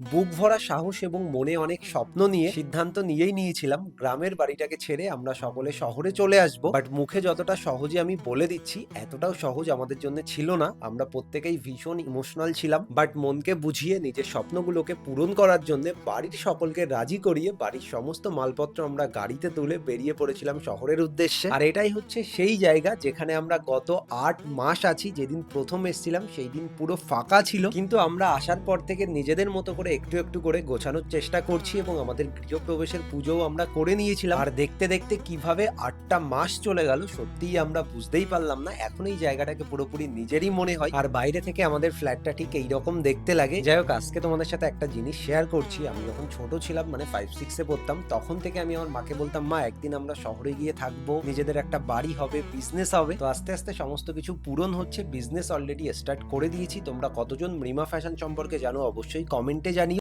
বুক ভরা সাহস এবং মনে অনেক স্বপ্ন নিয়ে সিদ্ধান্ত নিয়েই নিয়েছিলাম, গ্রামের বাড়িটাকে ছেড়ে আমরা সকলে শহরে চলে আসব। বাট মুখে যতটা সহজে আমি বলে দিচ্ছি, এতটাও সহজ আমাদের জন্য ছিল না। আমরা প্রত্যেকেই ভীষণ ইমোশনাল ছিলাম, বাট মনকে বুঝিয়ে নিজের স্বপ্নগুলোকে পূরণ করার জন্য বাড়ির সকলকে রাজি করিয়ে বাড়ির সমস্ত মালপত্র আমরা গাড়িতে তুলে বেরিয়ে পড়েছিলাম শহরের উদ্দেশ্যে। আর এটাই হচ্ছে সেই জায়গা যেখানে আমরা গত আট মাস আছি, যেদিন প্রথম এসেছিলাম, সেই দিন পুরো ফাঁকা ছিল। কিন্তু আমরা আসার পর থেকে নিজেদের মতো করে একটু একটু করে গোছানোর চেষ্টা করছি এবং আমাদের গৃহপ্রবেশের পুজোও আমরা করে নিয়েছিলাম। আর দেখতে দেখতে কীভাবে আটটা মাস চলে গেল সত্যিই আমরা বুঝতেই পারলাম না। এখন এই জায়গাটাকে পুরোপুরি নিজেরই মনে হয়। আর বাইরে থেকে আমাদের ফ্ল্যাটটা ঠিক এইরকম দেখতে লাগে। যাই হোক, আজকে তোমাদের সাথে একটা জিনিস শেয়ার করছি। আমি যখন ছোট ছিলাম মানে ফাইভ সিক্সে পড়তাম, তখন থেকে আমি আমার মাকে বলতাম, মা, একদিন আমরা শহরে গিয়ে থাকব। নিজেদের একটা বাড়ি হবে বিজনেস হবে। তো আস্তে আস্তে সমস্ত কিছু পূরণ হচ্ছে। বিজনেস অলরেডি স্টার্ট করে দিয়েছি। তোমরা কতজন মৃমা ফ্যাশন সম্পর্কে জানো অবশ্যই কমেন্টে